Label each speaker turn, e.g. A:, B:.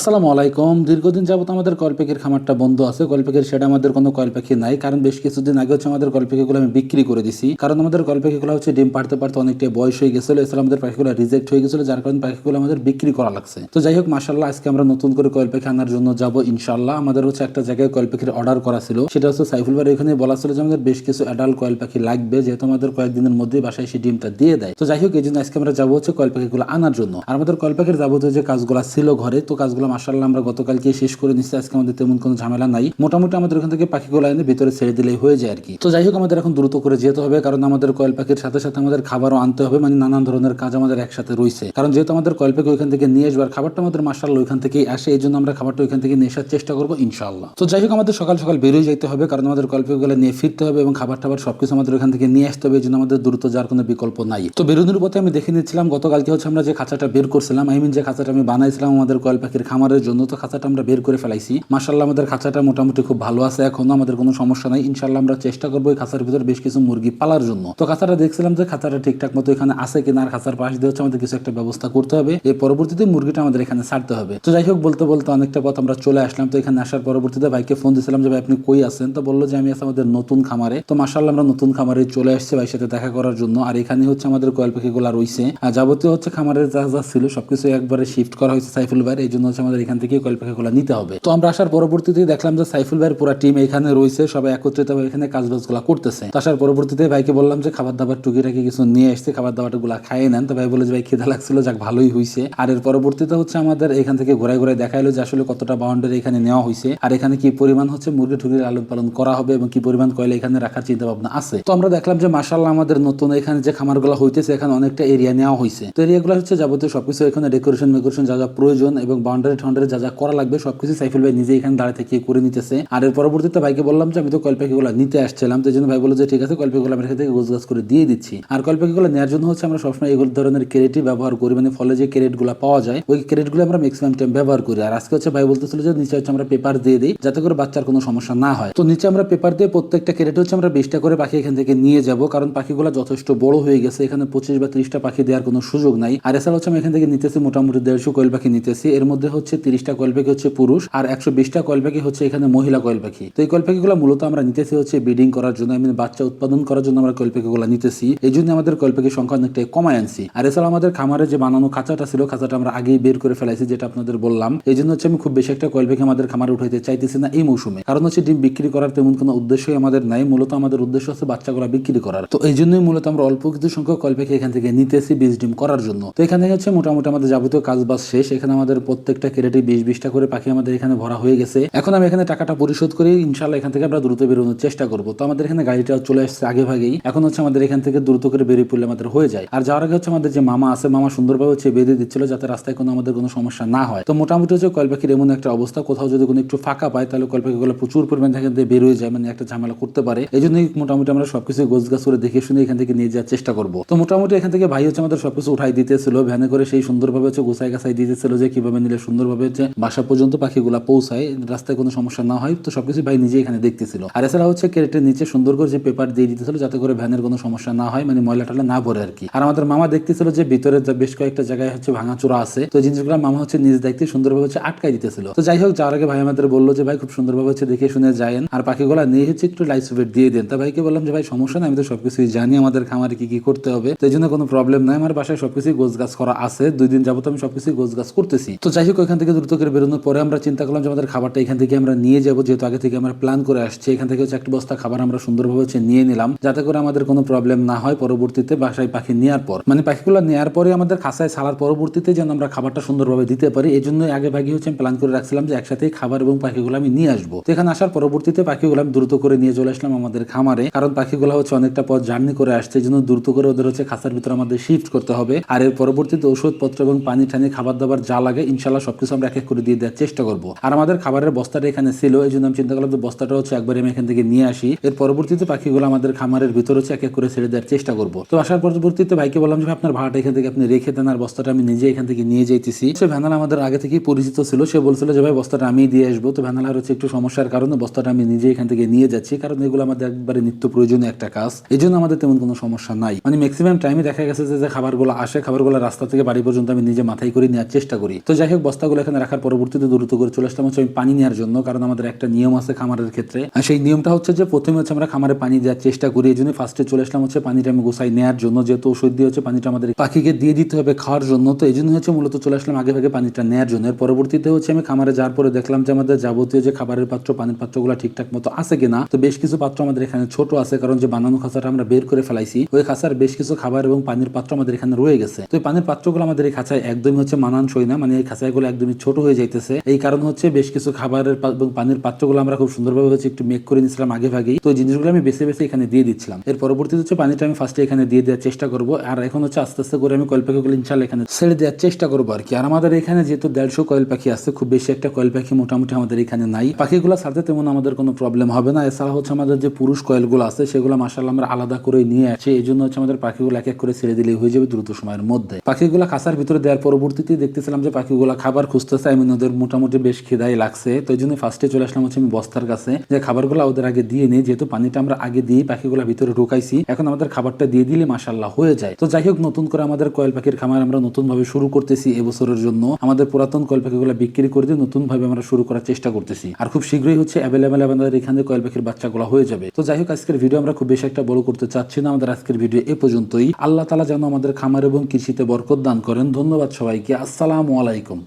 A: আসসালামু আলাইকুম। দীর্ঘদিন যাবত আমাদের কয়েল পাখির খামারটা বন্ধ আছে। কয়েল পাখির সেটা আমাদের কোনো কয়েল নাই। কারণ বেশ কিছুদিন আগে হচ্ছে আমাদের কয়েল আমি বিক্রি করে দিছি। কারণ আমাদের কয়েল হচ্ছে ডিম পাড়তে পারতে অনেকটা বয়স হয়ে গেছিল। এছাড়া আমাদের পাখিগুলো রিজেক্ট হয়ে গেছিল, যার কারণে পাখিগুলো আমাদের বিক্রি করা লাগছে। তো যাই হোক মাসাল্লাহ আজকে আমরা নতুন করে কয়েল আনার জন্য যাব ইনশাল্লাহ আমাদের হচ্ছে একটা জায়গায় কয়েল অর্ডার করা ছিল। সেটা হচ্ছে সাইফুল ভাই এখানে বলা ছিল যে আমাদের বেশ কিছু অ্যাডাল্ট কয়েল লাগবে। যেহেতু আমাদের কয়েকদিনের মধ্যে বাসায় এসে ডিমটা দিয়ে দেয়। তো যাই হোক, এই জন্য আজকে আমরা যাব হচ্ছে কয়েল পাখিগুলো আনার জন্য। আর আমাদের কয়েল পাখির যাবতীয় যে কাজগুলো ছিল ঘরে, তো কাজগুলো মাসাল্লাহ আমরা গতকালকে শেষ করে নিচ্ছি আজকে আমাদের তেমন কোনো ঝামেলা নাই। মোটামুটি আমাদের ওখান থেকে পাখিগুলো এনে ভিতরে ছেড়ে দিলেই হয়ে যায় আর কি। তো যাই হোক, আমাদের এখন দ্রুত করে যেতে হবে, কারণ আমাদের কয়েল পাখির সাথে সাথে আমাদের খাবারও আনতে হবে মানে নানান ধরনের কাজ আমাদের একসাথে রয়েছে। কারণ যেহেতু আমাদের কয়েল পাখি ওইখান থেকে নিয়ে আসবার খাবারটা আমাদের মাসাল্লাহ ওইখান থেকেই আসে, এই জন্য আমরা খাবারটা ওইখান থেকে আসার চেষ্টা করব ইনশাল্লাহ তো যাই হোক, আমাদের সকাল সকাল বেরিয়ে যেতে হবে, কারণ আমাদের কয়েল পাখিগুলো নিয়ে ফিরতে হবে এবং খাবার টাবার সবকিছু আমাদের ওইখান থেকে নিয়ে আসতে হবে, এই জন্য আমাদের দ্রুত যাওয়ার কোনো বিকল্প নাই। তো বেরোনোর পথে আমি দেখে নিচ্ছিলাম গতকালকে হচ্ছে আমরা যে খাঁচাটা বের করছিলাম আই মিন যে খাঁচাটা আমি বানাইছিলাম আমাদের কয়েল পাখির খামারের জন্য তো খাঁচাটা আমরা বের করে ফেলাইছি। মাসাল্লাহ আমাদের খাঁচাটা মোটামুটি খুব ভালো আছে, এখনও আমাদের কোনো সমস্যা নাই। ইনশাল্লাহ আমরা চেষ্টা করব এই খাঁচার ভিতরে বেশ কিছু মুরগি পালার জন্য। তো খাঁচাটা দেখছিলাম যে খাঁচাটা ঠিকঠাক মতো এখানে আছে কিনা আর খাঁচার পাশ দিয়ে হচ্ছে আমাদের কিছু একটা ব্যবস্থা করতে হবে। এই পরবর্তীতে মুরগিটা আমাদের এখানে ছাড়তে হবে। তো যাই হোক, বলতে বলতে অনেকটা পথ আমরা চলে আসলাম। তো এখানে আসার পরবর্তীতে ভাইকে ফোন দিয়েছিলাম যে, ভাই, আপনি কই আছেন? তো বলল যে, আমি আছি আমাদের নতুন খামারে। তো মাসাল্লাহ আমরা নতুন খামারে চলে আসছি ভাইয়ের সাথে দেখা করার জন্য। আর এখানে হচ্ছে আমাদের কয়েল পাখিগুলো রয়েছে আর যাবতীয় হচ্ছে খামারের যা যা ছিল সবকিছু একবারে শিফট করা হয়েছে সাইফুল ভাইয়ের। এই জন্য হচ্ছে আমাদের এখান থেকে কয়েল পাখিগুলো নিতে হবে। তো আমরা আসার পরবর্তীতে দেখলাম যে সাইফুল ভাইয়ের পুরো টিম এখানে রয়েছে, সবাই একত্রিত হয়ে এখানে কাজ বাজগুলো করতেছে। তো আসার পরবর্তীতে ভাইকে বললাম যে খাবার দাবার টুকিটাকি কিছু নিয়ে এসছে খাবার দাবারগুলা খাইয়ে নেন। তো ভাই বলে যে, ভাই, খিদা লাগছিল, যাক, ভালোই হয়েছে আর এর পরবর্তীতে হচ্ছে আমাদের এখান থেকে ঘুরাই ঘুরাই দেখাইলো যে আসলে কতটা বাউন্ডারি এখানে নেওয়া হয়েছে আর এখানে কি পরিমাণ হচ্ছে মুরগি টুকির লালন পালন করা হবে এবং কি পরিমাণ কয়লা এখানে রাখার চিন্তা ভাবনা আছে। তো আমরা দেখলাম যে মাসাল্লাহ আমাদের নতুন এখানে যে খামার খামারগুলো হইতেছে, এখানে অনেকটা এরিয়া নেওয়া হয়েছে তো এরিয়া এরিয়াগুলো হচ্ছে যাবতীয় সবকিছু এখানে ডেকোরেশন মেকোরেশন যা যা প্রয়োজন এবং বাউন্ডারি ঠান্ডারি যা যা করা লাগবে সবকিছু সাইফুল ভাই নিজে এখানে দাঁড়িয়ে থেকে করে নিতেছে। আর এর পরবর্তীতে ভাইকে বললাম যে, আমি তো কলপাখিগুলো নিতে আসছিলাম। তো জন্য ভাই বলল যে, ঠিক আছে কলপাখিগুলো আমি এখান থেকে গোছ গাছ করে দিয়ে দিচ্ছি। আর কলপাখিগুলো নেওয়ার জন্য হচ্ছে আমরা সবসময় এগুলো ধরনের ক্রেডিটই ব্যবহার করি। মানে ফলে যে ক্রেডিটগুলো পাওয়া যায়, ওই ক্রেডিটগুলো আমরা ম্যাক্সিমাম টাইম ব্যবহার করি। আর আজকে হচ্ছে ভাই বলতেছিল যে নিচে হচ্ছে আমরা পেপার দিয়ে দিই, যাতে করে বাচ্চার কোনো সমস্যা না হয়। তো নিচে আমরা পেপার দিয়ে প্রত্যেকটা ক্রেডিট হচ্ছে আমরা বিশটা করে পাখি এখান থেকে নিয়ে যাব। কারণ পাখিগুলো যথেষ্ট বড় হয়ে গেছে। এখানে পঁচিশ বা ত্রিশটা পাখি দেওয়ার কোনো সুযোগ নাই। আর এছাড়া হচ্ছে আমি এখান থেকে নিতেছি মোটামুটি দেড়শো কোয়েল পাখি নিতেছি। এর মধ্যে হচ্ছে তিরিশটা কোয়েল পাখি হচ্ছে পুরুষ আর একশো বিশটা কোয়েল পাখি হচ্ছে এখানে মহিলা কোয়েল পাখি তো এই কোয়েল পাখিগুলো মূলত আমরা নিতেছি হচ্ছে ব্রিডিং করার জন্য আমি বাচ্চা উৎপাদন করার জন্য আমরা কোয়েল পাখিগুলো নিতেছি। এই জন্য আমাদের কোয়েল পাখির সংখ্যা অনেকটাই কমায় আনছি। আর এছাড়া আমাদের খামারে যে বানানো খাঁচাটা ছিল, খাঁচাটা আমরা আগেই বের করে ফেলাইছি, যেটা আপনাদের বললাম। এই জন্য হচ্ছে আমি খুব বেশি একটা কোয়েল পাখি আমাদের খামারে উঠাইতে চাইতেছি না এই মৌসুমে। কারণ হচ্ছে ডিম বিক্রি করার তেমন কোনো উদ্দেশ্যই আমাদের নাই, মূলত আমাদের উদ্দেশ্য হচ্ছে বাচ্চাগুলো বিক্রি করার। তো এই জন্যই মূলত আমরা অল্প কিছু সংখ্যক কয়েল পাখি এখান থেকে নিতেছি বীজ ডিম করার জন্য। তো এখানে হচ্ছে মোটামুটি আমাদের যাবতীয় কাজ বাজ শেষ। এখানে আমাদের প্রত্যেকটা ক্যারেটে বিশ, বিশটা করে পাখি আমাদের এখানে ভরা হয়ে গেছে। এখন আমি এখানে টাকাটা পরিশোধ করি ইনশাল্লাহ এখান থেকে আমরা দ্রুত বেরোনোর চেষ্টা করব। তো আমাদের এখানে গাড়িটা চলে আসছে আগে ভাগেই। এখন হচ্ছে আমাদের এখান থেকে দ্রুত করে বেরিয়ে পড়লে আমাদের হয়ে যায়। আর যাওয়ার আগে হচ্ছে আমাদের যে মামা আছে, মামা সুন্দরভাবে হচ্ছে বেঁধে দিচ্ছিল যাতে রাস্তায় কোনো আমাদের কোনো সমস্যা না হয়। তো মোটামুটি হচ্ছে কয়েল পাখির এমন একটা অবস্থা, কোথাও যদি কোনো একটু ফাঁকা পায়, তাহলে কয়েল পাখিগুলো প্রচুর পরিমাণ এখান থেকে বের হয়ে যায় মানে একটা ঝামেলা করতে পারে। এই জন্যই মোটামুটি আমরা সবকিছু গোছ গাছ করে দেখে শুনে এখান থেকে নিয়ে যাওয়ার চেষ্টা করব। তো মোটামুটি এখান থেকে ভাই হচ্ছে আমাদের সবকিছু উঠাই দিতেছিল, ভ্যানে করে সেই সুন্দরভাবে হচ্ছে গোসাই গাছাই দিতেছিল যে কীভাবে নিলে সুন্দরভাবে হচ্ছে বাসা পর্যন্ত পাখিগুলা পৌঁছায়, রাস্তায় কোনো সমস্যা না হয়, তো সবকিছু ভাই নিজে এখানে দেখতেছিল। আর এছাড়া হচ্ছে ক্যারেটের নিচে সুন্দর করে যে পেপার দিয়ে দিতেছিল, যাতে করে ভ্যানের কোনো সমস্যা না হয় মানে ময়লা টয়লা না ভরে আর কি। আর আমাদের মামা দেখতেছিল যে ভিতরে বেশ কয়েকটা জায়গায় হচ্ছে ভাঙাচোরা আছে, তো জিনিসগুলো মামা হচ্ছে নিজ দায়িত্বে সুন্দরভাবে হচ্ছে আটকাই দিতেছিল। তো যাই হোক যার আগে ভাই আমাদের বলল যে, ভাই, খুব সুন্দরভাবে হচ্ছে দেখে শুনে যায়েন। আর পাখিগুলা নিয়ে হচ্ছে একটু লাইফ সুপেট দিয়ে দেন। তা ভাইকে বললাম যে, ভাই, সমস্যা নাই, আমি তো সবকিছুই জানি, আমাদের খামারে কি কি করতে হবে। তো এই জন্য কোনো প্রবলেম নাই, আমার বাসায় সবকিছুই গোছ গাছ করা আছে, দুই দিন যাবত আমি সবকিছুই গোছ গাছ করতেছি। তো যাই হোক ওইখান থেকে দ্রুত করে বেরোনোর পরে আমরা চিন্তা করলাম যে আমাদের খাবারটা এখান থেকে আমরা নিয়ে যাব, যেহেতু আগে থেকে আমরা প্ল্যান করে আসছি। এখান থেকে হচ্ছে একটা বস্তা খাবার আমরা সুন্দরভাবে হচ্ছে নিয়ে নিলাম, যাতে করে আমাদের কোনো প্রবলেম না হয় পরবর্তীতে বাসায় পাখি নেওয়ার পর। মানে পাখিগুলো নেওয়ার পরে আমাদের খাসায় ছাড়ার পরবর্তীতে যেন আমরা খাবারটা সুন্দরভাবে দিতে পারি, এই জন্য আগে ভাগে হচ্ছে আমি প্ল্যান করে রাখছিলাম যে একসাথে খাবার এবং পাখিগুলো আমি নিয়ে আসব। এখানে আসার পরবর্তীতে পাখিগুলো আমি দ্রুত করে নিয়ে চলে আসলাম আমাদের খামারে, কারণ পাখিগুলো হচ্ছে অনেকটা পথ জার্নি করে আসছে, এই জন্য দ্রুত করে ওদের হচ্ছে খাসার ভিতরে আমাদের শিফট করতে হবে। আর এর পরবর্তীতে ওষুধপত্র এবং পানি টানি খাবার দাবার যা লাগে ইনশাল্লাহ সবকিছু আমরা এক এক করে দিয়ে দেওয়ার চেষ্টা করব। আর আমাদের খাবারের বস্তাটা এখানে ছিল এই জন্য আমি চিন্তা করলাম যে বস্তাটা হচ্ছে একবার আমি এখান থেকে নিয়ে আসি। এর পরবর্তীতে পাখিগুলো আমাদের খামারের ভিতরে হচ্ছে এক এক করে ছেড়ে দেওয়ার চেষ্টা করব। তো আসার পরবর্তীতে ভাইকে বললাম যে আপনার ভাড়াটা এখান থেকে আপনি রেখে দেন, আর বস্তাটা আমি নিজে এখান থেকে নিয়ে যাইতেছি। সে ভ্যানাল আমাদের আগে থেকেই পরিচিত ছিল। সে বলছিল যে, ভাই, বস্তাটা আমি দিয়ে আসব। তো ভ্যানালার হচ্ছে একটু সমস্যার কারণে বস্তাটা আমি নিজে এখান থেকে নিয়ে যাচ্ছি, কারণ এগুলো আমাদের একবারে নিত্য প্রয়োজনীয় একটা কাজ। এই জন্য আমাদের তেমন কোনো সমস্যা নাই। মানে ম্যাক্সিমাম টাইমে দেখা গেছে যে খাবারগুলো আসে, খাবারগুলো রাস্তা থেকে বাড়ি পর্যন্ত আমি নিজে মাথায় করে নেওয়ার চেষ্টা করি। তো যাই হোক, বস্তাগুলো পাতাগুলো এখানে রাখার পরবর্তীতে দ্রুত করে চলে আসলাম হচ্ছে পানি নেওয়ার জন্য, কারণ আমাদের একটা নিয়ম আছে খামারের ক্ষেত্রে। আর সেই নিয়মটা হচ্ছে যে প্রথমে হচ্ছে আমরা খামারে পানি দেওয়ার চেষ্টা করি, এই জন্য ফার্স্টে চলে আসলাম হচ্ছে পানিটা আমি গোসাই নেওয়ার জন্য, যেহেতু ওষুধ দিয়ে হচ্ছে পানিটা আমাদের পাখিকে দিয়ে দিতে হবে খাওয়ার জন্য। তো এই জন্য হচ্ছে মূলত চলে আসলাম আগে ভাগে পানিটা নেওয়ার জন্য। এর পরবর্তীতে হচ্ছে আমি খামারে যাওয়ার পরে দেখলাম যে আমাদের যাবতীয় যে খাবারের পাত্র, পানির পাত্রগুলো ঠিকঠাক মতো আছে কিনা, তো বেশ কিছু পাত্র আমাদের এখানে ছোট আছে, কারণ যে বানানো খাঁচাটা আমরা বের করে ফেলাইছি, ওই খাঁচার বেশ কিছু খাবার এবং পানির পাত্র আমাদের এখানে রয়ে গেছে। তো পানির পাত্রগুলো আমাদের এই খাঁচায় একদমই হচ্ছে মানানসই না মানে এই খাঁচাগুলো একদমই ছোট হয়ে যাইতেছে। এই কারণ হচ্ছে বেশ কিছু খাবারের এবং পানির পাত্রগুলো আমরা খুব সুন্দরভাবে হচ্ছে একটু মেক করে নিয়েছিলাম আগে ভাগেই। তো জিনিসগুলো আমি বেছে বেছে এখানে দিয়ে দিচ্ছিলাম। এর পরবর্তীতে হচ্ছে পানিটা আমি ফার্স্টে এখানে দিয়ে দেওয়ার চেষ্টা করব। আর এখন হচ্ছে আস্তে আস্তে করে আমি কয়েল পাখিগুলো ইনশাল্লাহ এখানে ছেড়ে দেওয়ার চেষ্টা করব আর কি আর আমাদের এখানে যেহেতু দেড়শো কয়েল পাখি আছে, খুব বেশি একটা কয়েল পাখি মোটামুটি আমাদের এখানে নাই। পাখিগুলো ছাড়তে তেমন আমাদের কোনো প্রবলেম হবে না। এছাড়া হচ্ছে আমাদের যে পুরুষ কয়েলগুলো আছে, সেগুলো মাসাল্লাহ আমরা আলাদা করে নিয়ে আসছি। এই জন্য হচ্ছে আমাদের পাখিগুলো এক এক করে ছেড়ে দিলেই হয়ে যাবে দ্রুত সময়ের মধ্যে। পাখিগুলো খাঁচার ভিতরে দেওয়ার পরবর্তীতে দেখতেছিলাম যে পাখিগুলো খাবার খুঁজতেছে, আমি ওদের মোটামুটি বেশ খিদাই লাগছে। তো এই জন্য ফার্স্টে চলে আসলাম হচ্ছে আমি বস্তার কাছে। যে খাবারগুলো ওদের আগে দিয়ে নিই, যেহেতু পানিটা আমরা আগে দিয়ে পাখিগুলো ভিতরে ঢুকাইছি, এখন আমাদের খাবারটা দিয়ে দিলে মাসাল্লাহ হয়ে যায়। তো যাই হোক, নতুন করে আমাদের কয়েল পাখির খামার আমরা নতুন ভাবে শুরু করতেছি এবছরের জন্য। আমাদের পুরাতন কয়েল পাখিগুলো বিক্রি করে দিয়ে নতুন ভাবে আমরা শুরু করার চেষ্টা করতেছি। আর খুব শীঘ্রই হচ্ছে অ্যাভেলেবেল আমাদের এখানে কয়েল পাখির বাচ্চাগুলো হয়ে যাবে। তো যাই হোক, আজকের ভিডিও আমরা খুব বেশি একটা বড় করতে চাচ্ছি না। আমাদের আজকের ভিডিও এ পর্যন্তই। আল্লাহ তালা যেন আমাদের খামার এবং কৃষিতে বরকত দান করেন। ধন্যবাদ সবাইকে। আসসালামু আলাইকুম।